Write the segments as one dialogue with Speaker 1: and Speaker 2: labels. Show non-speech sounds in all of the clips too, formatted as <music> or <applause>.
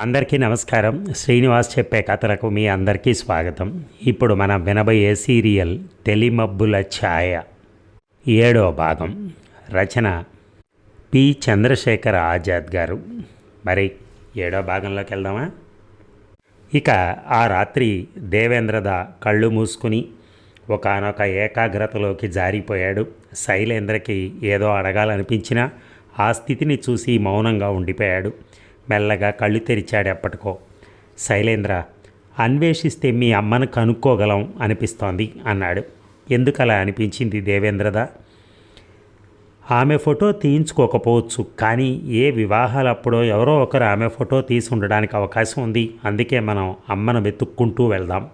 Speaker 1: అందరికీ నమస్కారం. శ్రీనివాస్ చెప్పే కథలకు మీ అందరికీ స్వాగతం. ఇప్పుడు మనం వినబోయే సీరియల్ తెలిమబ్బుల ఛాయ. ఏడో భాగం. రచన పి. చంద్రశేఖర్ ఆజాద్ గారు. మరి ఏడో భాగంలోకి వెళ్దామా? ఇక ఆ రాత్రి దేవేంద్రద కళ్ళు మూసుకుని ఒకానొక ఏకాగ్రతలోకి జారిపోయాడు. శైలేంద్రకి ఏదో అడగాలనిపించినా ఆ స్థితిని చూసి మౌనంగా ఉండిపోయాడు. మెల్లగా కళ్ళు తెరిచాడు ఎప్పటికో. శైలేంద్ర అన్వేషిస్తే మీ అమ్మను కనుక్కోగలం అనిపిస్తోంది అన్నాడు. ఎందుకలా అనిపించింది దేవేంద్రదా? ఆమె ఫోటో తీయించుకోకపోవచ్చు కానీ ఏ వివాహాలప్పుడో ఎవరో ఒకరు ఆమె ఫోటో తీసి ఉండడానికి అవకాశం ఉంది. అందుకే మనం అమ్మను వెతుక్కుంటూ వెళ్దాం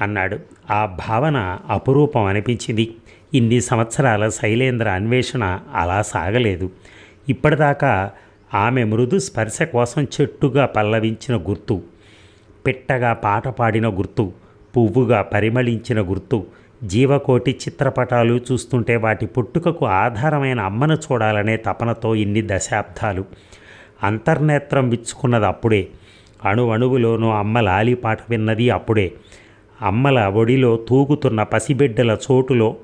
Speaker 1: అన్నాడు. ఆ భావన అపురూపం అనిపించింది. ఇన్ని సంవత్సరాల శైలేంద్ర అన్వేషణ అలా సాగలేదు. ఇప్పటిదాకా ఆమె మృదు స్పర్శ కోసం చెట్టుగా పల్లవించిన గుర్తు పిట్టగా పాట పాడిన గుర్తు పువ్వుగా పరిమళించిన గుర్తు జీవకోటి చిత్రపటాలు చూస్తుంటే వాటి పుట్టుకకు ఆధారమైన అమ్మను చూడాలనే తపనతో ఇన్ని దశాబ్దాలు. అంతర్నేత్రం విచ్చుకున్నది అప్పుడే అణు అణువులోనూ అమ్మ లాలిపాట విన్నది అప్పుడే. అమ్మల ఒడిలో తూగుతున్న పసిబిడ్డల చోటులో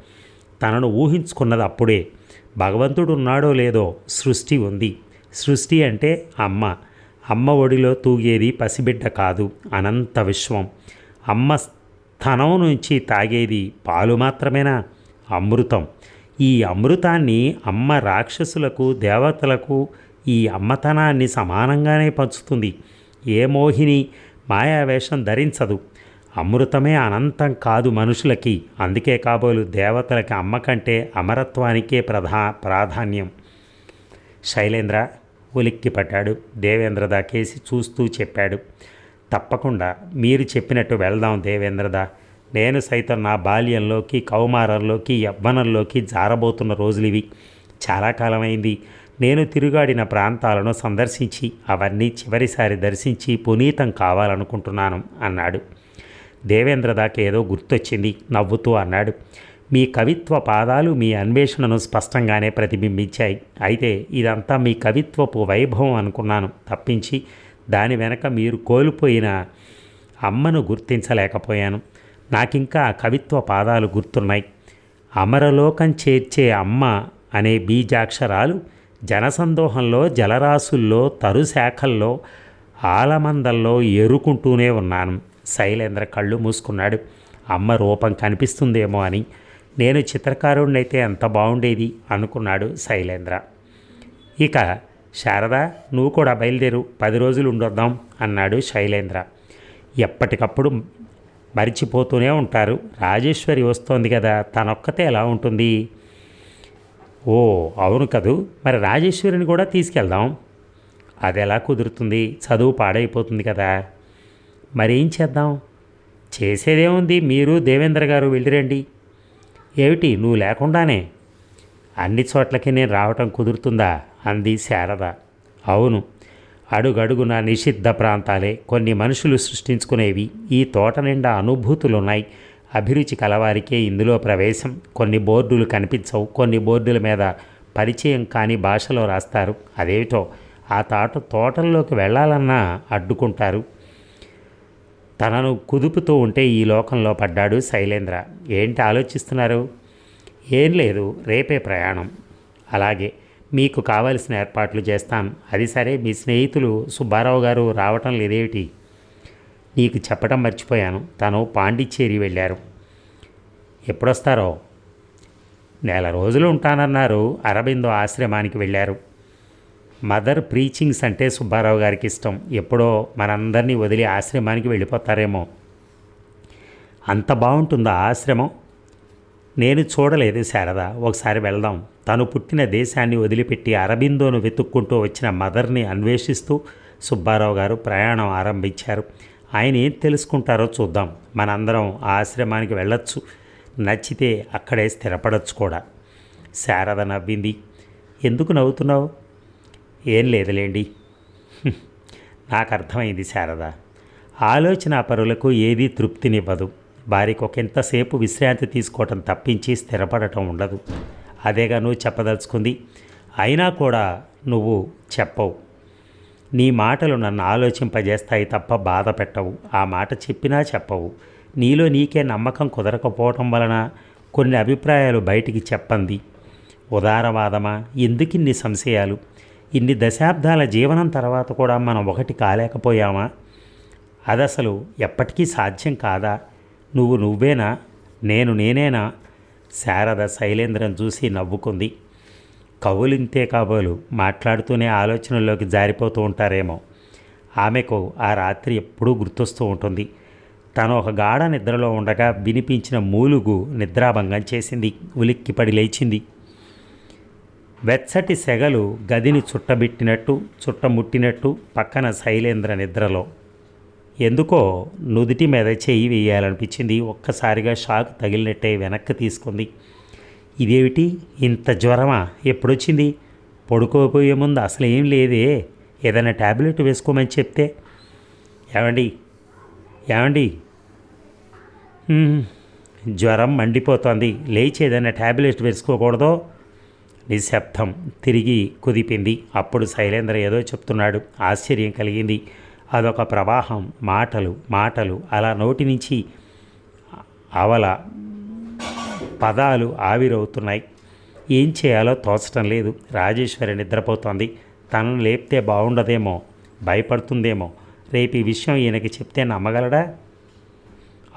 Speaker 1: తనను ఊహించుకున్నది అప్పుడే. భగవంతుడు ఉన్నాడో లేదో సృష్టి ఉంది. సృష్టి అంటే అమ్మ. అమ్మ ఒడిలో తూగేది పసిబిడ్డ కాదు అనంత విశ్వం. అమ్మ స్థనం నుంచి తాగేది పాలు మాత్రమేనా? అమృతం. ఈ అమృతాన్ని అమ్మ రాక్షసులకు దేవతలకు ఈ అమ్మతనాన్ని సమానంగానే పంచుతుంది. ఏ మోహిని మాయావేషం ధరించదు. అమృతమే అనంతం కాదు మనుషులకి. అందుకే కాబోలు దేవతలకి అమ్మ కంటే అమరత్వానికే ప్రధా ప్రాధాన్యం. శైలేంద్ర ఉలిక్కిపడ్డాడు. దేవేంద్రద కేసి చూస్తూ చెప్పాడు. తప్పకుండా మీరు చెప్పినట్టు వెళ్దాం దేవేంద్రద. నేను సైతం నా బాల్యంలోకి కౌమారంలోకి యవ్వనంలోకి జారబోతున్న రోజులు ఇవి చాలా కాలమైంది. నేను తిరుగాడిన ప్రాంతాలను సందర్శించి అవన్నీ చివరిసారి దర్శించి పునీతం కావాలనుకుంటున్నాను అన్నాడు. దేవేంద్రదాకి ఏదో గుర్తొచ్చింది. నవ్వుతూ అన్నాడు. మీ కవిత్వ పాదాలు మీ అన్వేషణను స్పష్టంగానే ప్రతిబింబించాయి. అయితే ఇదంతా మీ కవిత్వపు వైభవం అనుకున్నాను. తప్పించి దాని వెనక మీరు కోల్పోయిన అమ్మను గుర్తించలేకపోయాను. నాకింకా కవిత్వ పాదాలు గుర్తున్నాయి. అమరలోకం చేర్చే అమ్మ అనే బీజాక్షరాలు జనసందోహంలో జలరాశుల్లో తరుశాఖల్లో ఆలమందల్లో ఎరుకుంటూనే ఉన్నాను. శైలేంద్ర కళ్ళు మూసుకున్నాడు. అమ్మ రూపం కనిపిస్తుందేమో అని నేను చిత్రకారుణ్ణైతే ఎంత బాగుండేది అనుకున్నాడు శైలేంద్ర. ఇక శారద నువ్వు కూడా బయలుదేరు పది రోజులు ఉండొద్దాం అన్నాడు శైలేంద్ర. ఎప్పటికప్పుడు మరిచిపోతూనే ఉంటారు. రాజేశ్వరి వస్తోంది కదా తనొక్కతే ఎలా ఉంటుంది? ఓ అవును కదూ మరి రాజేశ్వరిని కూడా తీసుకెళ్దాం. అది ఎలా కుదురుతుంది? చదువు పాడైపోతుంది కదా. మరేం చేద్దాం? చేసేదేముంది? మీరు దేవేంద్ర గారు వెళ్ళిరండి. ఏమిటి నువ్వు లేకుండానే? అన్ని చోట్లకి నేను రావటం కుదురుతుందా? అంది శారద. అవును. అడుగడుగున నిషిద్ధ ప్రాంతాలే కొన్ని మనుషులు సృష్టించుకునేవి. ఈ తోట నిండా అనుభూతులున్నాయి. అభిరుచి కలవారికే ఇందులో ప్రవేశం. కొన్ని బోర్డులు కనిపించవు. కొన్ని బోర్డుల మీద పరిచయం కాని భాషలో రాస్తారు. అదేమిటో? ఆ తోట తోటల్లోకి వెళ్ళాలన్నా అడ్డుకుంటారు. తనను కుదుపుతూ ఉంటే ఈ లోకంలో పడ్డాడు శైలేంద్ర. ఏంటి ఆలోచిస్తున్నారు? ఏం లేదు రేపే ప్రయాణం. అలాగే మీకు కావలసిన ఏర్పాట్లు చేస్తాను అది సరే మీ స్నేహితులు సుబ్బారావు గారు రావటం లేదేమిటి? నీకు చెప్పడం మర్చిపోయాను. తను పాండిచ్చేరి వెళ్ళారు. ఎప్పుడొస్తారో? నెల రోజులు ఉంటానన్నారు. అరబిందో ఆశ్రమానికి వెళ్ళారు. మదర్ ప్రీచింగ్స్ అంటే సుబ్బారావు గారికి ఇష్టం. ఎప్పుడో మనందరినీ వదిలి ఆశ్రమానికి వెళ్ళిపోతారేమో. అంత బాగుంటుందా ఆశ్రమం? నేను చూడలేదు శారద. ఒకసారి వెళ్దాం. తను పుట్టిన దేశాన్ని వదిలిపెట్టి అరబిందోను వెతుక్కుంటూ వచ్చిన మదర్ని అన్వేషిస్తూ సుబ్బారావు గారు ప్రయాణం ఆరంభించారు. ఆయన ఏం తెలుసుకుంటారో చూద్దాం. మనందరం ఆ ఆశ్రమానికి వెళ్ళొచ్చు. నచ్చితే అక్కడే స్థిరపడచ్చు కూడా. శారద నవ్వింది. ఎందుకు నవ్వుతున్నావు? ఏం లేదులేండి. <laughs> నాకు అర్థమైంది శారద. ఆలోచన పరులకు ఏదీ తృప్తినివ్వదు. వారికి ఒకంతసేపు విశ్రాంతి తీసుకోవటం తప్పించి స్థిరపడటం ఉండదు. అదేగా నువ్వు చెప్పదలుచుకుంది. అయినా కూడా నువ్వు చెప్పవు. నీ మాటలు నన్ను ఆలోచింపజేస్తాయి తప్ప బాధ పెట్టవు. ఆ మాట చెప్పినా చెప్పవు. నీలో నీకే నమ్మకం కుదరకపోవటం వలన కొన్ని అభిప్రాయాలు బయటికి చెప్పంది. ఉదారవాదమా? ఎందుకిన్ని సంశయాలు? ఇన్ని దశాబ్దాల జీవనం తర్వాత కూడా మనం ఒకటి కాలేకపోయామా? అదసలు ఎప్పటికీ సాధ్యం కాదా? నువ్వు నువ్వేనా? నేను నేనేనా? శారద శైలేంద్రం చూసి నవ్వుకుంది. కవులింతే కాబోలు మాట్లాడుతూనే ఆలోచనల్లోకి జారిపోతూ ఉంటారేమో. ఆమెకు ఆ రాత్రి ఎప్పుడూ గుర్తొస్తూ ఉంటుంది. తను ఒక గాఢ నిద్రలో ఉండగా వినిపించిన మూలుగు నిద్రాభంగం చేసింది. ఉలిక్కిపడి లేచింది. వెచ్చటి సెగలు గదిని చుట్టబెట్టినట్టు చుట్టముట్టినట్టు పక్కన శైలేంద్ర నిద్రలో. ఎందుకో నుదుటి మీద చెయ్యి వేయాలనిపించింది. ఒక్కసారిగా షాక్ తగిలినట్టే వెనక్కి తీసుకుంది. ఇదేమిటి? ఇంత జ్వరమా? ఎప్పుడొచ్చింది? పడుకోపోయే ముందు అసలు ఏం లేదే. ఏదైనా ట్యాబ్లెట్ వేసుకోమని చెప్తే. ఏమండి? ఏమండి? జ్వరం మండిపోతోంది. లేచి ఏదైనా ట్యాబ్లెట్ వేసుకోకూడదో? నిశ్శబ్దం తిరిగి కుదిపింది. అప్పుడు శైలేంద్ర ఏదో చెప్తున్నాడు. ఆశ్చర్యం కలిగింది. అదొక ప్రవాహం. మాటలు మాటలు. అలా నోటి నుంచి అవల పదాలు ఆవిరవుతున్నాయి. ఏం చేయాలో తోచటం లేదు. రాజేశ్వరి నిద్రపోతోంది. తనను లేపితే బాగుండదేమో భయపడుతుందేమో? రేపు ఈ విషయం ఈయనకి చెప్తే నమ్మగలడా?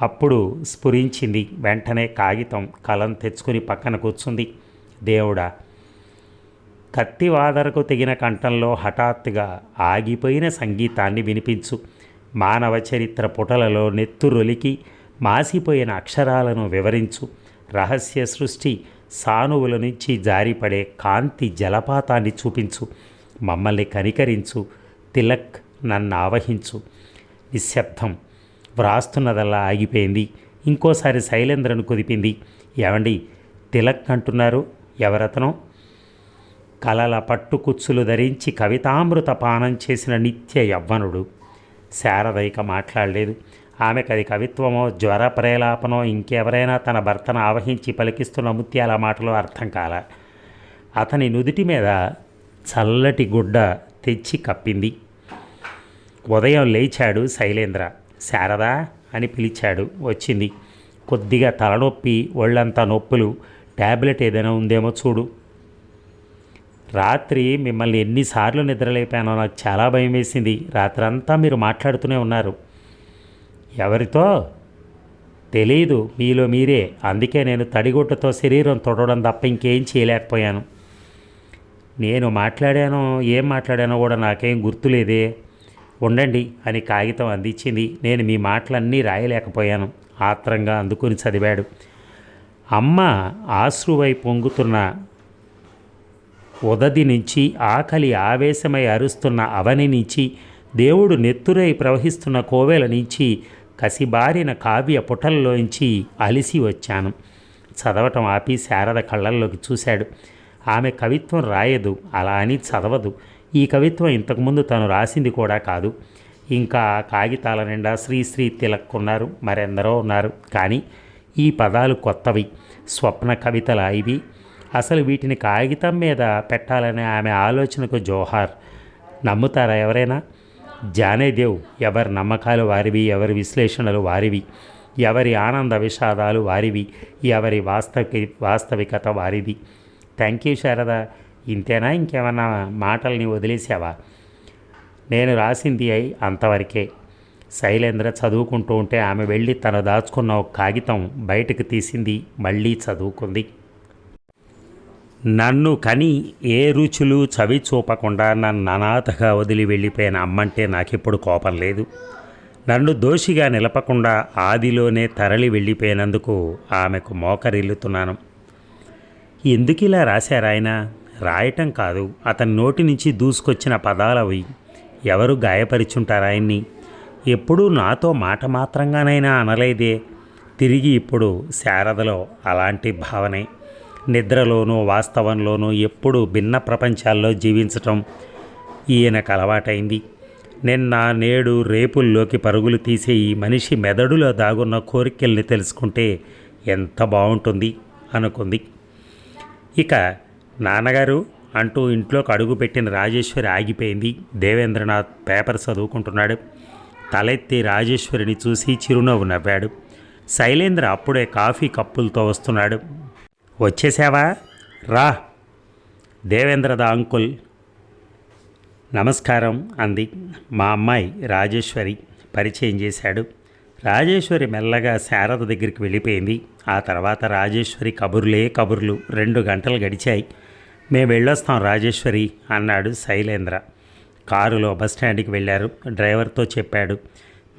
Speaker 1: అప్పుడు స్ఫురించింది. వెంటనే కాగితం కలం తెచ్చుకుని పక్కన కూర్చుంది. దేవుడా కత్తివాదరకు తెగిన కంఠంలో హఠాత్తుగా ఆగిపోయిన సంగీతాన్ని వినిపించు. మానవ చరిత్ర పుటలలో నెత్తురొలికి మాసిపోయిన అక్షరాలను వివరించు. రహస్య సృష్టి సానువుల నుంచి జారిపడే కాంతి జలపాతాన్ని చూపించు. మమ్మల్ని కనికరించు. తిలక్ నన్ను ఆవహించు. నిశ్శబ్దం వ్రాస్తున్నదల్లా ఆగిపోయింది. ఇంకోసారి శైలేంద్రను కుదిపింది. ఏమండి? తిలక్ అంటున్నారు. ఎవరతనం? కలల పట్టుకుచ్చులు ధరించి కవితామృత పానం చేసిన నిత్య యవ్వనుడు. శారద ఇక మాట్లాడలేదు. ఆమెకు అది కవిత్వమో జ్వర ప్రేలాపనో ఇంకెవరైనా తన భర్తను ఆవహించి పలికిస్తున్న ముత్యాల మాటలో అర్థం కాల. అతని నుదుటి మీద చల్లటి గుడ్డ తెచ్చి కప్పింది. ఉదయం లేచాడు శైలేంద్ర. శారదా అని పిలిచాడు వచ్చింది. కొద్దిగా తలనొప్పి ఒళ్ళంతా నొప్పులు. ట్యాబ్లెట్ ఏదైనా ఉందేమో చూడు. రాత్రి మిమ్మల్ని ఎన్నిసార్లు నిద్రలేపానో నాకు చాలా భయం వేసింది రాత్రంతా మీరు మాట్లాడుతూనే ఉన్నారు. ఎవరితో? తెలియదు మీలో మీరే. అందుకే నేను తడిగుట్టతో శరీరం తొడవడం తప్ప ఇంకేం చేయలేకపోయాను. నేను మాట్లాడానో ఏం మాట్లాడానో కూడా నాకేం గుర్తులేదే. ఉండండి అని కాగితం అందించింది. నేను మీ మాటలన్నీ రాయలేకపోయాను. ఆత్రంగా అందుకుని చదివాడు. అమ్మ ఆశ్రువై పొంగుతున్న ఉదది నుంచి ఆకలి ఆవేశమై అరుస్తున్న అవని నుంచి దేవుడు నెత్తురై ప్రవహిస్తున్న కోవెల నుంచి కసిబారిన కావ్య పుటల్లోంచి అలిసి వచ్చాను. చదవటం ఆపి శారద కళ్ళల్లోకి చూశాడు. ఆమె కవిత్వం రాయదు అలా అని చదవదు. ఈ కవిత్వం ఇంతకుముందు తను రాసింది కూడా కాదు. ఇంకా కాగితాల నిండా శ్రీశ్రీ తిలక్ ఉన్నారు మరెందరో ఉన్నారు. కానీ ఈ పదాలు కొత్తవి. స్వప్న కవితల ఇవి. అసలు వీటిని కాగితం మీద పెట్టాలనే ఆమె ఆలోచనకు జోహార్. నమ్ముతారా ఎవరైనా? జానేదేవ్ ఎవరి నమ్మకాలు వారివి ఎవరి విశ్లేషణలు వారివి ఎవరి ఆనంద విషాదాలు వారివి ఎవరి వాస్తవిక వాస్తవికత వారిది. Thank you Sharada. ఇంతేనా? ఇంకేమన్నా మాటల్ని వదిలేసావా? నేను రాసింది అయి అంతవరకే. శైలేంద్ర చదువుకుంటూ ఉంటే ఆమె వెళ్ళి తను దాచుకున్న ఒక కాగితం బయటకు తీసింది మళ్ళీ చదువుకుంది. నన్ను కని ఏ రుచులు చవి చూపకుండా నన్ను అనాథగా వదిలి వెళ్ళిపోయిన అమ్మంటే నాకెప్పుడు కోపం లేదు. నన్ను దోషిగా నిలపకుండా ఆదిలోనే తరలి వెళ్ళిపోయినందుకు ఆమెకు మోకరిల్లుతున్నాను. ఎందుకు ఇలా రాశారాయన రాయటం కాదు. అతని నోటి నుంచి దూసుకొచ్చిన పదాలవి ఎవరు గాయపరిచుంటారాయన్ని ఎప్పుడూ నాతో మాట మాత్రంగానైనా అనలేదే. తిరిగి ఇప్పుడు శారదలో అలాంటి భావనే. నిద్రలోనూ వాస్తవంలోనూ ఎప్పుడూ భిన్న ప్రపంచాల్లో జీవించటం ఈయనకు అలవాటైంది. నిన్న నేడు రేపుల్లోకి పరుగులు తీసే ఈ మనిషి మెదడులో దాగున్న కోరికల్ని తెలుసుకుంటే ఎంత బాగుంటుంది అనుకుంది. ఇక నాన్నగారు అంటూ ఇంట్లోకి అడుగుపెట్టిన రాజేశ్వరి ఆగిపోయింది. దేవేంద్రనాథ్ పేపర్ చదువుకుంటున్నాడు. తలెత్తి రాజేశ్వరిని చూసి చిరునవ్వు నవ్వాడు. శైలేంద్ర అప్పుడే కాఫీ కప్పులతో వస్తున్నాడు. వచ్చేసావా? రా. దేవేంద్రద అంకుల్. నమస్కారం అంది మా అమ్మాయి రాజేశ్వరి. పరిచయం చేశాడు. రాజేశ్వరి మెల్లగా శారద దగ్గరికి వెళ్ళిపోయింది. ఆ తర్వాత రాజేశ్వరి కబుర్లే కబుర్లు. రెండు గంటలు గడిచాయి. మేము వెళ్ళొస్తాం రాజేశ్వరి అన్నాడు శైలేంద్ర. కారులో బస్టాండ్కి వెళ్ళారు. డ్రైవర్తో చెప్పాడు.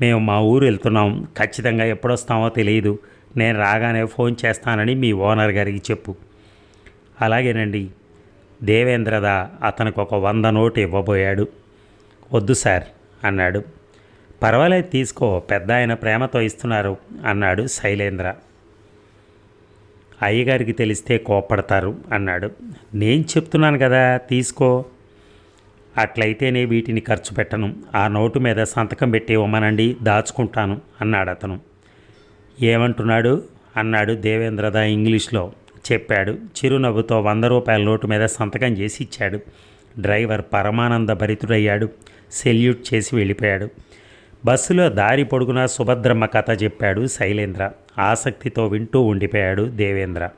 Speaker 1: మేము మా ఊరు వెళ్తున్నాం. ఖచ్చితంగా ఎప్పుడొస్తామో తెలియదు. నేను రాగానే ఫోన్ చేస్తానని మీ ఓనర్ గారికి చెప్పు. అలాగేనండి. దేవేంద్రద అతనికి ఒక వంద నోటు ఇవ్వబోయాడు. వద్దు సార్ అన్నాడు. పర్వాలేదు తీసుకో పెద్ద ఆయన ప్రేమతో ఇస్తున్నారు అన్నాడు శైలేంద్ర. అయ్యగారికి తెలిస్తే కోప్పడతారు అన్నాడు. నేను చెప్తున్నాను కదా తీసుకో. అట్లయితేనే వీటిని ఖర్చు పెట్టను. ఆ నోటు మీద సంతకం పెట్టి ఇవ్వమనండి దాచుకుంటాను అన్నాడు అతను ఏమంటున్నాడు? అన్నాడు దేవేంద్రద ఇంగ్లీష్లో. చెప్పాడు చిరునవ్వుతో వంద రూపాయల నోటు మీద సంతకం చేసి ఇచ్చాడు. డ్రైవర్ పరమానంద భరితుడయ్యాడు సెల్యూట్ చేసి వెళ్ళిపోయాడు. బస్సులో దారి పొడుగున సుభద్రమ్మ కథ చెప్పాడు శైలేంద్ర. ఆసక్తితో వింటూ ఉండిపోయాడు దేవేంద్ర.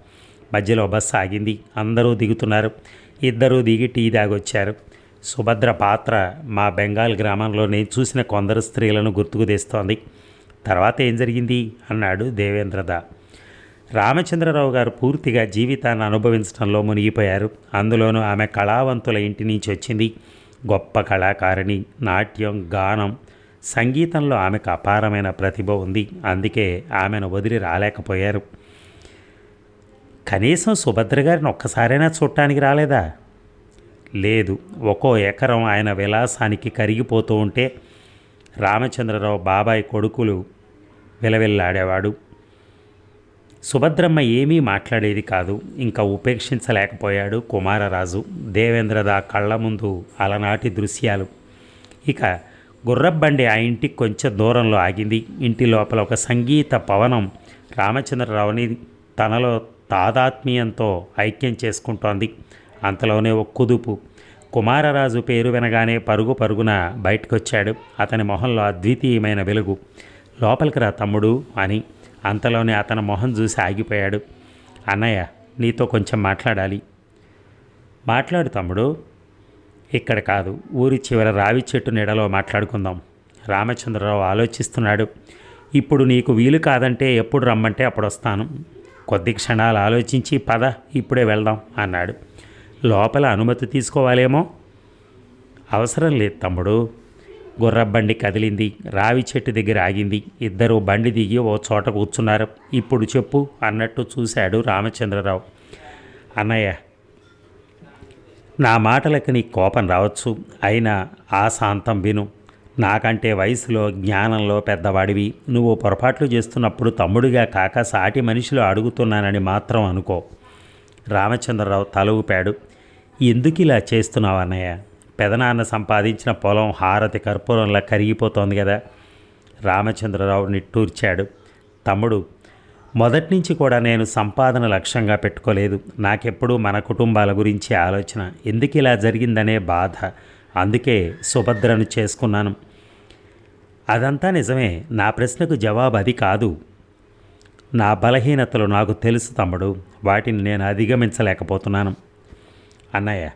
Speaker 1: మధ్యలో బస్సు ఆగింది. అందరూ దిగుతున్నారు. ఇద్దరూ దిగి టీ దాగొచ్చారు సుభద్ర పాత్ర మా బెంగాల్ గ్రామంలో నేను చూసిన కొందరు స్త్రీలను గుర్తుకు తెస్తోంది. తర్వాత ఏం జరిగింది? అన్నాడు దేవేంద్రద. రామచంద్రరావు గారు పూర్తిగా జీవితాన్ని అనుభవించడంలో మునిగిపోయారు. అందులోనూ ఆమె కళావంతుల ఇంటి నుంచి వచ్చింది. గొప్ప కళాకారిణి నాట్యం గానం సంగీతంలో ఆమెకు అపారమైన ప్రతిభ ఉంది. అందుకే ఆమెను వదిలి రాలేకపోయారు. కనీసం సుభద్ర గారిని ఒక్కసారైనా చూడటానికి రాలేదా? లేదు. ఒక్కో ఎకరం ఆయన విలాసానికి కరిగిపోతూ ఉంటే రామచంద్రరావు బాబాయ్ కొడుకులు విలవిల్లాడేవాడు. సుభద్రమ్మ ఏమీ మాట్లాడేది కాదు ఇంకా ఉపేక్షించలేకపోయాడు కుమారరాజు. దేవేంద్రద కళ్ళ ముందు అలనాటి దృశ్యాలు. ఇక గుర్రబండి ఆ ఇంటికి కొంచెం దూరంలో ఆగింది. ఇంటి లోపల ఒక సంగీత పవనం రామచంద్రరావుని తనలో తాదాత్మ్యంతో ఐక్యం చేసుకుంటోంది. అంతలోనే ఒక కుదుపు కుమారరాజు పేరు వినగానే పరుగు పరుగున బయటకొచ్చాడు. అతని మొహంలో అద్వితీయమైన వెలుగు. లోపలికి రా తమ్ముడు అని అంతలోనే అతని మొహం చూసి ఆగిపోయాడు. అన్నయ్య నీతో కొంచెం మాట్లాడాలి. మాట్లాడు తమ్ముడు. ఇక్కడ కాదు ఊరి చివర రావి చెట్టు నీడలో మాట్లాడుకుందాం. రామచంద్రరావు ఆలోచిస్తున్నాడు. ఇప్పుడు నీకు వీలు కాదంటే ఎప్పుడు రమ్మంటే అప్పుడు వస్తాను కొద్ది క్షణాలు ఆలోచించి పద ఇప్పుడే వెళ్దాం అన్నాడు. లోపల అనుమతి తీసుకోవాలేమో? అవసరం లేదు తమ్ముడు. గుర్రబండి కదిలింది. రావి చెట్టు దగ్గర ఆగింది. ఇద్దరు బండి దిగి ఓ చోట కూర్చున్నారు. ఇప్పుడు చెప్పు అన్నట్టు చూశాడు రామచంద్రరావు. అన్నయ్య నా మాటలకు నీ కోపం రావచ్చు. అయినా ఆ శాంతం విను. నాకంటే వయసులో జ్ఞానంలో పెద్దవాడివి. నువ్వు పొరపాట్లు చేస్తున్నప్పుడు తమ్ముడిగా కాక సాటి మనిషిలో అడుగుతున్నానని మాత్రం అనుకో. రామచంద్రరావు తల ఊపాడు ఎందుకు ఇలా చేస్తున్నావు అన్నయ్య? పెదనాన్న సంపాదించిన పొలం హారతి కర్పూరంలా కరిగిపోతోంది కదా రామచంద్రరావు నిట్టూర్చాడు. తమ్ముడు మొదటి నుంచి కూడా నేను సంపాదన లక్ష్యంగా పెట్టుకోలేదు. నాకెప్పుడూ మన కుటుంబాల గురించి ఆలోచన. ఎందుకు ఇలా జరిగిందనే బాధ. అందుకే సుభద్రను చేసుకున్నాను. అదంతా నిజమే. నా ప్రశ్నకు జవాబు అది కాదు. నా బలహీనతలు నాకు తెలుసు తమ్ముడు. వాటిని నేను అధిగమించలేకపోతున్నాను. అన్నయ్య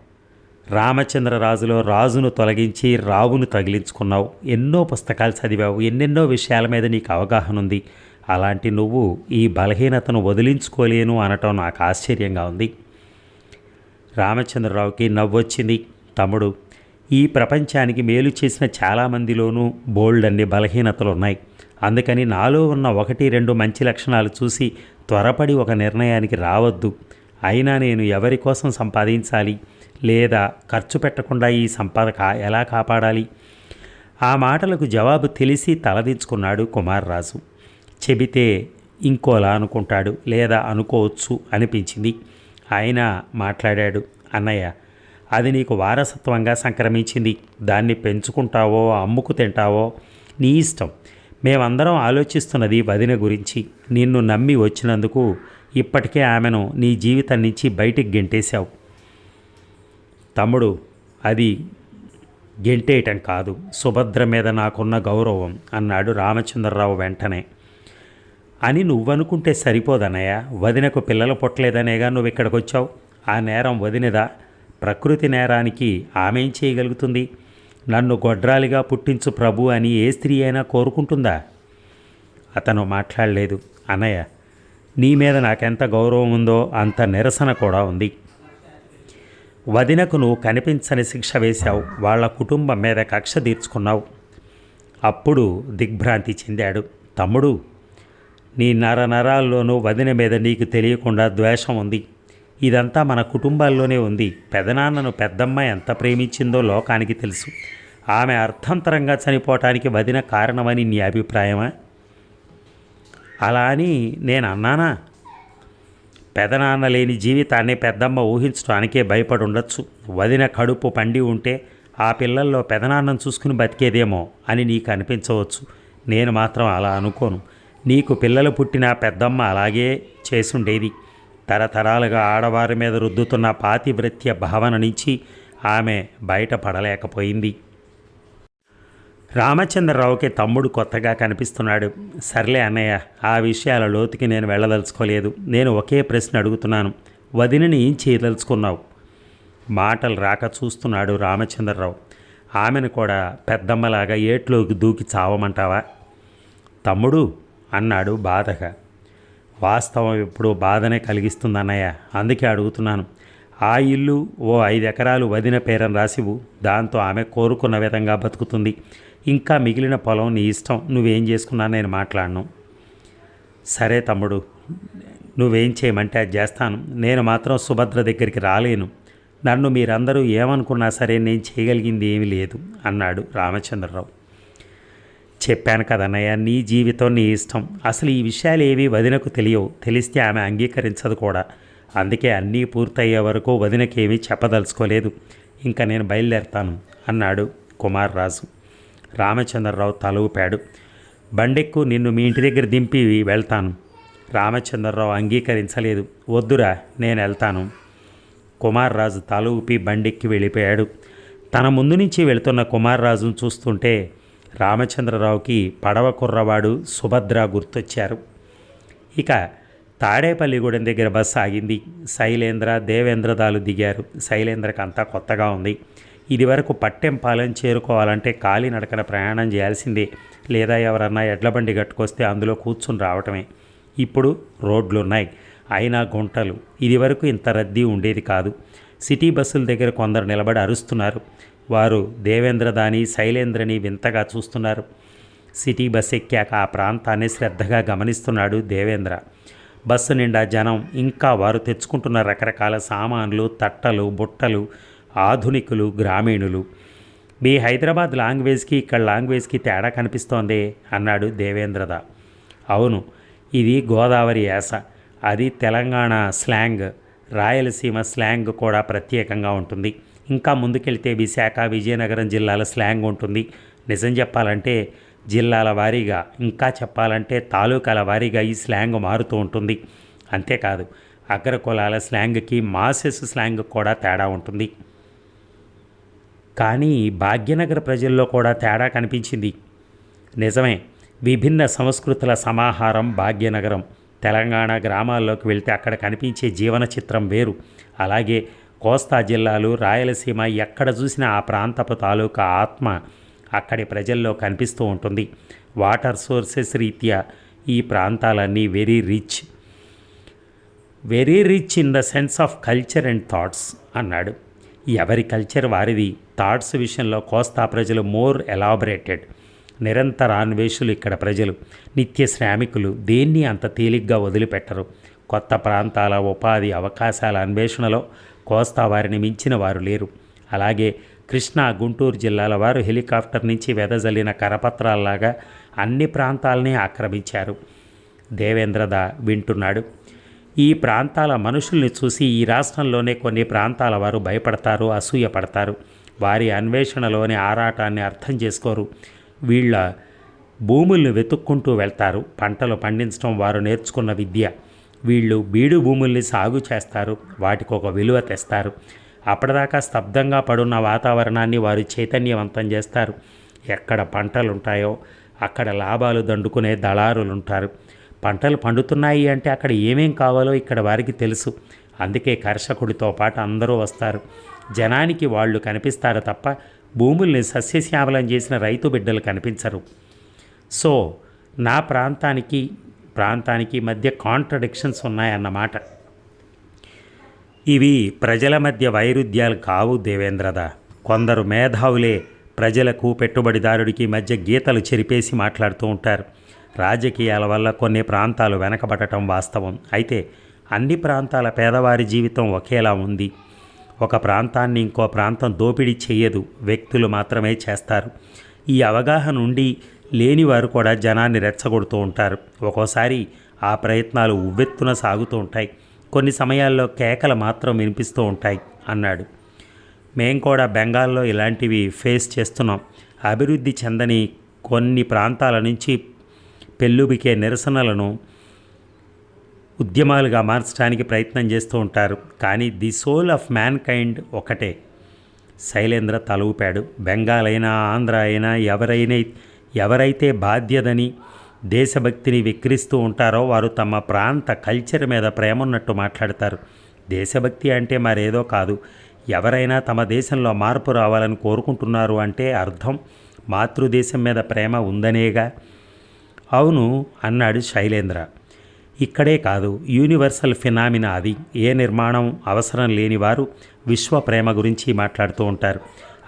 Speaker 1: రామచంద్రరాజులో రాజును తొలగించి రావును తగిలించుకున్నావు. ఎన్నో పుస్తకాలు చదివావు. ఎన్నెన్నో విషయాల మీద నీకు అవగాహన ఉంది. అలాంటి నువ్వు ఈ బలహీనతను వదిలించుకోలేను అనటం నాకు ఆశ్చర్యంగా ఉంది. రామచంద్రరావుకి నవ్వొచ్చింది. తమ్ముడు ఈ ప్రపంచానికి మేలు చేసిన చాలామందిలోనూ బోల్డ్ అన్ని బలహీనతలు ఉన్నాయి అందుకని నాలో ఉన్న ఒకటి రెండు మంచి లక్షణాలు చూసి త్వరపడి ఒక నిర్ణయానికి రావద్దు. అయినా నేను ఎవరి కోసం సంపాదించాలి? లేదా ఖర్చు పెట్టకుండా ఈ సంపద కా ఎలా కాపాడాలి? ఆ మాటలకు జవాబు తెలిసి తలదించుకున్నాడు కుమార్రాజు. చెబితే ఇంకోలా అనుకుంటాడు లేదా అనుకోవచ్చు అనిపించింది. ఆయన మాట్లాడాడు అన్నయ్య అది నీకు వారసత్వంగా సంక్రమించింది. దాన్ని పెంచుకుంటావో అమ్ముకు తింటావో నీ ఇష్టం. మేమందరం ఆలోచిస్తున్నది వదిన గురించి. నిన్ను నమ్మి వచ్చినందుకు ఇప్పటికే ఆమెను నీ జీవితం నుంచి బయటికి గెంటేశావు. తమ్ముడు అది గెంటేయటం కాదు. సుభద్ర మీద నాకున్న గౌరవం అన్నాడు రామచంద్రరావు వెంటనే. అని నువ్వనుకుంటే సరిపోదనయ్య వదినకు పిల్లలు పుట్టలేదనేగా నువ్వు ఇక్కడికి వచ్చావు ఆ నేరం వదినదా? ప్రకృతి నేరానికి ఆమెం చేయగలుగుతుంది. నన్ను గొడ్రాలిగా పుట్టించు ప్రభు అని ఏ స్త్రీ అయినా కోరుకుంటుందా? అతను మాట్లాడలేదు. అన్నయ్య నీ మీద నాకెంత గౌరవం ఉందో అంత నిరసన కూడా ఉంది. వదినకు నువ్వు కనిపించని శిక్ష వేశావు. వాళ్ళ కుటుంబం మీద కక్ష తీర్చుకున్నావు. అప్పుడు దిగ్భ్రాంతి చెందాడు. తమ్ముడు నీ నర నరాల్లోనూ వదిన మీద నీకు తెలియకుండా ద్వేషం ఉంది. ఇదంతా మన కుటుంబాల్లోనే ఉంది. పెదనాన్నను పెద్దమ్మ ఎంత ప్రేమించిందో లోకానికి తెలుసు. ఆమె అర్థంతరంగా చనిపోవటానికి వదిన కారణమని నీ అభిప్రాయమా? అలా అని నేను అన్నానా పెదనాన్న లేని జీవితాన్ని పెద్దమ్మ ఊహించడానికే భయపడి ఉండొచ్చు వదిన కడుపు పండి ఉంటే ఆ పిల్లల్లో పెదనాన్నం చూసుకుని బతికేదేమో అని నీకు అనిపించవచ్చు. నేను మాత్రం అలా అనుకోను. నీకు పిల్లలు పుట్టిన పెద్దమ్మ అలాగే చేసుండేది. తరతరాలుగా ఆడవారి మీద రుద్దుతున్న పాతివ్రత్య భావన నుంచి ఆమె బయటపడలేకపోయింది. రామచంద్రరావుకి తమ్ముడు కొత్తగా కనిపిస్తున్నాడు. సర్లే అన్నయ్య ఆ విషయాల లోతుకి నేను వెళ్ళదలుచుకోలేదు. నేను ఒకే ప్రశ్న అడుగుతున్నాను. వదినని ఏం చేయదలుచుకున్నావు? మాటలు రాక చూస్తున్నాడు రామచంద్రరావు. ఆమెను కూడా పెద్దమ్మలాగా ఏట్లోకి దూకి చావమంటావా? తమ్ముడు అన్నాడు బాధగా. వాస్తవం ఇప్పుడు బాధనే కలిగిస్తుంది అన్నయ్య అందుకే అడుగుతున్నాను. ఆ ఇల్లు ఓ ఐదు ఎకరాలు వదిన పేరని రాసివు. దాంతో ఆమె కోరుకున్న విధంగా బతుకుతుంది. ఇంకా మిగిలిన పొలం నీ ఇష్టం నువ్వేం చేసుకున్నా నేను మాట్లాడను. సరే తమ్ముడు నువ్వేం చేయమంటే అది చేస్తాను. నేను మాత్రం సుభద్ర దగ్గరికి రాలేను. నన్ను మీరందరూ ఏమనుకున్నా సరే నేను చేయగలిగింది ఏమీ లేదు అన్నాడు రామచంద్రరావు. చెప్పాను కదన్నయ్య నీ జీవితం నీ ఇష్టం. అసలు ఈ విషయాలు ఏవి వదినకు తెలియవు. తెలిస్తే ఆమె అంగీకరించదు కూడా. అందుకే అన్నీ పూర్తయ్యే వరకు వదినకేమీ చెప్పదలుచుకోలేదు. ఇంకా నేను బయలుదేరతాను అన్నాడు కుమార్ రాజు రామచంద్రరావు తల ఊపాడు బండెక్కు నిన్ను మీ ఇంటి దగ్గర దింపి వెళ్తాను. రామచంద్రరావు అంగీకరించలేదు. వద్దురా నేను వెళ్తాను. కుమార్ రాజు తల ఊపి బండెక్కి వెళ్ళిపోయాడు. తన ముందు నుంచి వెళుతున్న కుమార్రాజును చూస్తుంటే రామచంద్రరావుకి పడవ కుర్రవాడు సుభద్ర గుర్తొచ్చారు. ఇక తాడేపల్లిగూడెం దగ్గర బస్సు ఆగింది. శైలేంద్ర దేవేంద్రదాలు దిగారు. శైలేంద్రకంతా కొత్తగా ఉంది. ఇదివరకు పట్టెంపాలెం చేరుకోవాలంటే కాలినడకన ప్రయాణం చేయాల్సిందే. లేదా ఎవరన్నా ఎడ్ల బండి కట్టుకొస్తే అందులో కూర్చుని రావటమే. ఇప్పుడు రోడ్లు ఉన్నాయి అయినా గుంటలు. ఇదివరకు ఇంత రద్దీ ఉండేది కాదు. సిటీ బస్సుల దగ్గర కొందరు నిలబడి అరుస్తున్నారు. వారు దేవేంద్రదాని శైలేంద్రని వింతగా చూస్తున్నారు. సిటీ బస్ ఎక్కాక ఆ ప్రాంతాన్ని శ్రద్ధగా గమనిస్తున్నాడు దేవేంద్ర. బస్సు నిండా జనం ఇంకా వారు తెచ్చుకుంటున్న రకరకాల సామాన్లు తట్టలు బుట్టలు ఆధునికులు గ్రామీణులు. మీ హైదరాబాద్ లాంగ్వేజ్కి ఇక్కడ లాంగ్వేజ్కి తేడా కనిపిస్తోంది అన్నాడు దేవేంద్రద. అవును ఇది గోదావరి యాస. అది తెలంగాణ స్లాంగ్ రాయలసీమ స్లాంగ్ కూడా ప్రత్యేకంగా ఉంటుంది. ఇంకా ముందుకెళ్తే విశాఖ విజయనగరం జిల్లాల స్లాంగ్ ఉంటుంది. నిజం చెప్పాలంటే జిల్లాల వారీగా ఇంకా చెప్పాలంటే తాలూకాల వారీగా ఈ స్లాంగ్ మారుతూ ఉంటుంది. అంతేకాదు అగ్రకులాల స్లాంగ్కి మాసెస్ స్లాంగ్ కూడా తేడా ఉంటుంది. కానీ భాగ్యనగర ప్రజల్లో కూడా తేడా కనిపించింది. నిజమే విభిన్న సంస్కృతుల సమాహారం భాగ్యనగరం. తెలంగాణ గ్రామాల్లోకి వెళ్తే అక్కడ కనిపించే జీవన చిత్రం వేరు. అలాగే కోస్తా జిల్లాలు రాయలసీమ ఎక్కడ చూసినా ఆ ప్రాంతపు తాలూకా ఆత్మ అక్కడి ప్రజల్లో కనిపిస్తూ ఉంటుంది. వాటర్ సోర్సెస్ రీత్యా ఈ ప్రాంతాలన్నీ very rich. Very rich in the sense of culture and thoughts అన్నాడు. ఎవరి కల్చర్ వారిది? థాట్స్ విషయంలో కోస్తా ప్రజలు మోర్ ఎలాబరేటెడ్. నిరంతర అన్వేషులు ఇక్కడ ప్రజలు. నిత్య శ్రామికులు. దేన్ని అంత తేలిగ్గా వదిలిపెట్టరు? కొత్త ప్రాంతాల ఉపాధి అవకాశాల అన్వేషణలో కోస్తా వారిని మించిన వారు లేరు. అలాగే కృష్ణా గుంటూరు జిల్లాల వారు హెలికాప్టర్ నుంచి వెదజల్లిన కరపత్రాల్లాగా అన్ని ప్రాంతాలని ఆక్రమించారు. దేవేంద్రద వింటున్నాడు. ఈ ప్రాంతాల మనుషుల్ని చూసి ఈ రాష్ట్రంలోనే కొన్ని ప్రాంతాల వారు భయపడతారు అసూయపడతారు. వారి అన్వేషణలోని ఆరాటాన్ని అర్థం చేసుకోరు. వీళ్ళ భూముల్ని వెతుక్కుంటూ వెళ్తారు. పంటలు పండించడం వారు నేర్చుకున్న విద్య. వీళ్ళు బీడు భూముల్ని సాగు చేస్తారు. వాటికి ఒక విలువ తెస్తారు. అప్పటిదాకా స్తబ్దంగా పడున్న వాతావరణాన్ని వారు చైతన్యవంతం చేస్తారు. ఎక్కడ పంటలు ఉంటాయో అక్కడ లాభాలు దండుకునే దళారులుంటారు. పంటలు పండుతున్నాయి అంటే అక్కడ ఏమేం కావాలో ఇక్కడ వారికి తెలుసు. అందుకే కర్షకుడితో పాటు అందరూ వస్తారు. జనానికి వాళ్ళు కనిపిస్తారు తప్ప భూముల్ని సస్యశ్యామలం చేసిన రైతు బిడ్డలు కనిపించరు. సో నా ప్రాంతానికి ప్రాంతానికి మధ్య కాంట్రడిక్షన్స్ ఉన్నాయన్నమాట. ఇవి ప్రజల మధ్య వైరుధ్యాలు కావు దేవేంద్రద. కొందరు మేధావులే ప్రజలకు పెట్టుబడిదారుడికి మధ్య గీతలు చెరిపేసి మాట్లాడుతూ ఉంటారు. రాజకీయాల వల్ల కొన్ని ప్రాంతాలు వెనకబడటం వాస్తవం. అయితే అన్ని ప్రాంతాల పేదవారి జీవితం ఒకేలా ఉంది. ఒక ప్రాంతాన్ని ఇంకో ప్రాంతం దోపిడీ చేయదు వ్యక్తులు మాత్రమే చేస్తారు. ఈ అవగాహన ఉండి లేని వారు కూడా జనాన్ని రెచ్చగొడుతూ ఉంటారు. ఒక్కోసారి ఆ ప్రయత్నాలు ఉవ్వెత్తున సాగుతూ ఉంటాయి. కొన్ని సమయాల్లో కేకలు మాత్రం వినిపిస్తూ ఉంటాయి అన్నాడు. మేం కూడా బెంగాల్లో ఇలాంటివి ఫేస్ చేస్తున్నాం. అభివృద్ధి చెందని కొన్ని ప్రాంతాల నుంచి పెళ్ళుబికే నిరసనలను ఉద్యమాలుగా మార్చడానికి ప్రయత్నం చేస్తూ ఉంటారు. కానీ the soul of mankind ఒకటే. శైలేంద్ర తలూపాడు. బెంగాల్ అయినా ఆంధ్ర అయినా ఎవరైనా ఎవరైతే బాధ్యదని దేశభక్తిని విక్రిస్తూ ఉంటారో వారు తమ ప్రాంత కల్చర్ మీద ప్రేమ ఉన్నట్టు మాట్లాడతారు. దేశభక్తి అంటే మరేదో కాదు. ఎవరైనా తమ దేశంలో మార్పు రావాలని కోరుకుంటున్నారు అంటే అర్థం మాతృదేశం మీద ప్రేమ ఉందనేగా అవును అన్నాడు శైలేంద్ర. ఇక్కడే కాదు యూనివర్సల్ ఫినామినా అది. ఏ నిర్మాణం అవసరం లేని వారు విశ్వ ప్రేమ గురించి మాట్లాడుతూ ఉంటారు.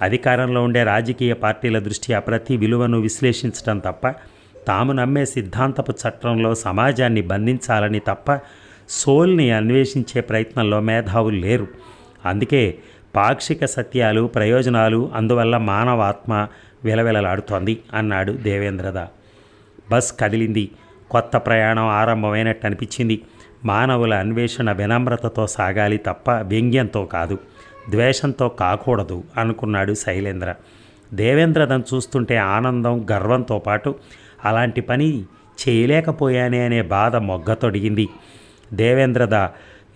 Speaker 1: అధికారంలో ఉండే రాజకీయ పార్టీల దృష్ట్యా ప్రతి విలువను విశ్లేషించడం తప్ప తాము నమ్మే సిద్ధాంతపు చట్టంలో సమాజాన్ని బంధించాలని తప్ప సోల్ని అన్వేషించే ప్రయత్నంలో మేధావులు లేరు. అందుకే పాక్షిక సత్యాలు ప్రయోజనాలు అందువల్ల మానవాత్మ విలవిలలాడుతోంది అన్నాడు దేవేంద్రద. బస్ కదిలింది. కొత్త ప్రయాణం ఆరంభమైనట్టు అనిపించింది. మానవుల అన్వేషణ వినమ్రతతో సాగాలి తప్ప వ్యంగ్యంతో కాదు. ద్వేషంతో కాకూడదు అనుకున్నాడు శైలేంద్ర. దేవేంద్రదన్ చూస్తుంటే ఆనందం గర్వంతో పాటు అలాంటి పని చేయలేకపోయానే అనే బాధ మొగ్గతొడిగింది దేవేంద్రద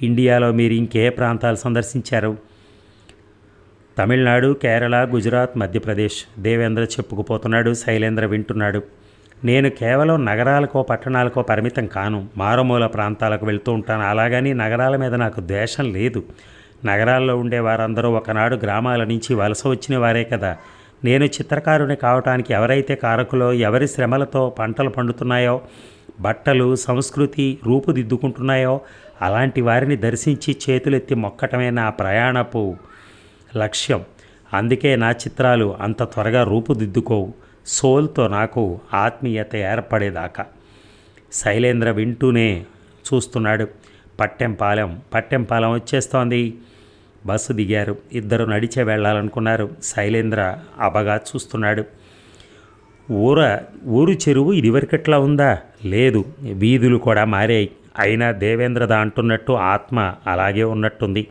Speaker 1: ఇండియాలో మీరు ఇంకే ప్రాంతాలు సందర్శించారు? తమిళనాడు కేరళ గుజరాత్ మధ్యప్రదేశ్. దేవేంద్ర చెప్పుకుపోతున్నాడు శైలేంద్ర వింటున్నాడు. నేను కేవలం నగరాలకో పట్టణాలకో పరిమితం కాను. మారుమూల ప్రాంతాలకు వెళ్తూ ఉంటాను. అలాగని నగరాల మీద నాకు ద్వేషం లేదు. నగరాల్లో ఉండే వారందరూ ఒకనాడు గ్రామాల నుంచి వలస వచ్చిన వారే కదా. నేను చిత్రకారుని కావటానికి ఎవరైతే కారకులో ఎవరి శ్రమలతో పంటలు పండుతున్నాయో బట్టలు సంస్కృతి రూపుదిద్దుకుంటున్నాయో అలాంటి వారిని దర్శించి చేతులెత్తి మొక్కటమే నా ప్రయాణపు లక్ష్యం. అందుకే నా చిత్రాలు అంత త్వరగా రూపుదిద్దుకోవు. సోల్తో నాకు ఆత్మీయత ఏర్పడేదాకా. శైలేంద్ర వింటూనే చూస్తున్నాడు. పట్టెంపాలెం పట్టెంపాలెం వచ్చేస్తోంది. బస్సు దిగారు. ఇద్దరు నడిచే వెళ్ళాలనుకున్నారు. శైలేంద్ర అబగా చూస్తున్నాడు. ఊర ఊరు చెరువు ఇదివరకట్లా ఉందా? లేదు. వీధులు కూడా మారాయి. అయినా దేవేంద్రద అంటున్నట్టు ఆత్మ అలాగే ఉన్నట్టుంది.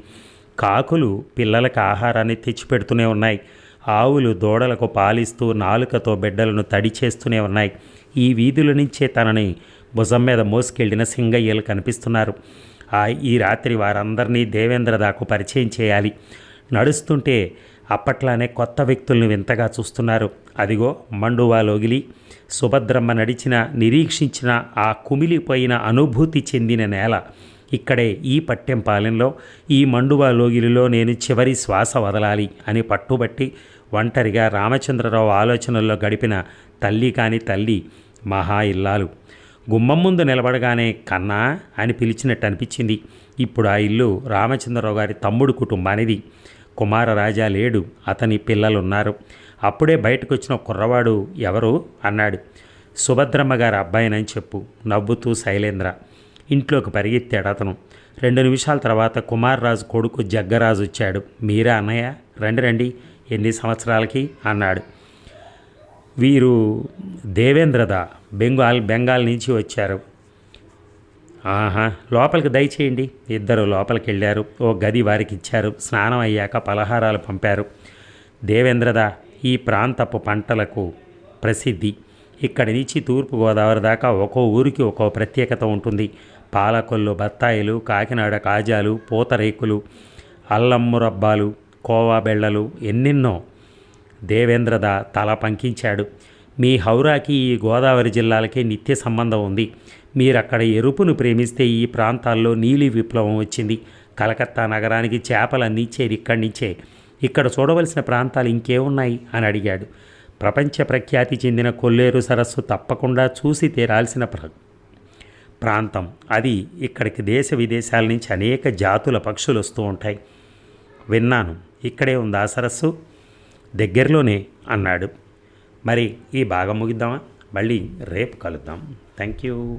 Speaker 1: కాకులు పిల్లలకు ఆహారాన్ని తెచ్చిపెడుతూనే ఉన్నాయి. ఆవులు దూడలకు పాలిస్తూ నాలుకతో బిడ్డలను తడి చేస్తూనే ఉన్నాయి. ఈ వీధుల నుంచే తనని భుజం మీద మోసుకెళ్ళిన సింగయ్యలు కనిపిస్తున్నారు. ఆ ఈ రాత్రి వారందరినీ దేవేంద్ర దాకు పరిచయం చేయాలి. నడుస్తుంటే అప్పట్లానే కొత్త వ్యక్తుల్ని వింతగా చూస్తున్నారు. అదిగో మండువాలోగిలి. సుభద్రమ్మ నడిచిన నిరీక్షించిన ఆ కుమిలిపోయిన అనుభూతి చెందిన నేల. ఇక్కడే ఈ పట్టెంపాలెంలో ఈ మండువా లోగిలిలో నేను చివరి శ్వాస వదలాలి అని పట్టుబట్టి ఒంటరిగా రామచంద్రరావు ఆలోచనల్లో గడిపిన తల్లి కాని తల్లి మహా ఇల్లాలు. గుమ్మం ముందు నిలబడగానే కన్నా అని పిలిచినట్టు అనిపించింది. ఇప్పుడు ఆ ఇల్లు రామచంద్రరావు గారి తమ్ముడు కుటుంబానిది. కుమారరాజా లేడు అతని పిల్లలున్నారు. అప్పుడే బయటకు వచ్చిన కుర్రవాడు ఎవరు? అన్నాడు. సుభద్రమ్మ గారి అబ్బాయినని చెప్పు నవ్వుతూ శైలేంద్ర. ఇంట్లోకి పరిగెత్తాడు అతను. రెండు నిమిషాల తర్వాత కుమార్రాజు కొడుకు జగ్గరాజు వచ్చాడు. మీరా అన్నయ్య? రండి రండి. ఎన్ని సంవత్సరాలకి? అన్నాడు. వీరు దేవేంద్రద? బెంగాల్ బెంగాల్ నుంచి వచ్చారు. ఆహా! లోపలికి దయచేయండి. ఇద్దరు లోపలికి వెళ్ళారు ఓ గది వారికి ఇచ్చారు. స్నానం అయ్యాక పలహారాలు పంపారు. దేవేంద్రద ఈ ప్రాంతపు పంటలకు ప్రసిద్ధి. ఇక్కడి నుంచి తూర్పు గోదావరి దాకా ఒక్కో ఊరికి ఒక్కో ప్రత్యేకత ఉంటుంది. పాలకొల్లు బత్తాయిలు కాకినాడ కాజాలు పూతరేకులు అల్లం మురబ్బాలు కోవా బెళ్ళలు ఎన్నెన్నో దేవేంద్రద తల పంకించాడు. మీ హౌరాకి ఈ గోదావరి జిల్లాలకే నిత్య సంబంధం ఉంది. మీరక్కడ ఎరుపును ప్రేమిస్తే ఈ ప్రాంతాల్లో నీలి విప్లవం వచ్చింది. కలకత్తా నగరానికి చేపలు అందించేది ఇక్కడి నుంచే. ఇక్కడ చూడవలసిన ప్రాంతాలు ఇంకేమున్నాయి? అని అడిగాడు. ప్రపంచ ప్రఖ్యాతి చెందిన కొల్లేరు సరస్సు తప్పకుండా చూసి తీరాల్సిన ప్ర ప్రాంతం. అది ఇక్కడికి దేశ విదేశాల నుంచి అనేక జాతుల పక్షులు వస్తూ ఉంటాయి. విన్నాను. ఇక్కడే ఉందా సరస్సు. దగ్గరలోనే అన్నాడు. మరి ఈ భాగం ముగిద్దామా? మళ్ళీ రేపు కలుద్దాం. Thank you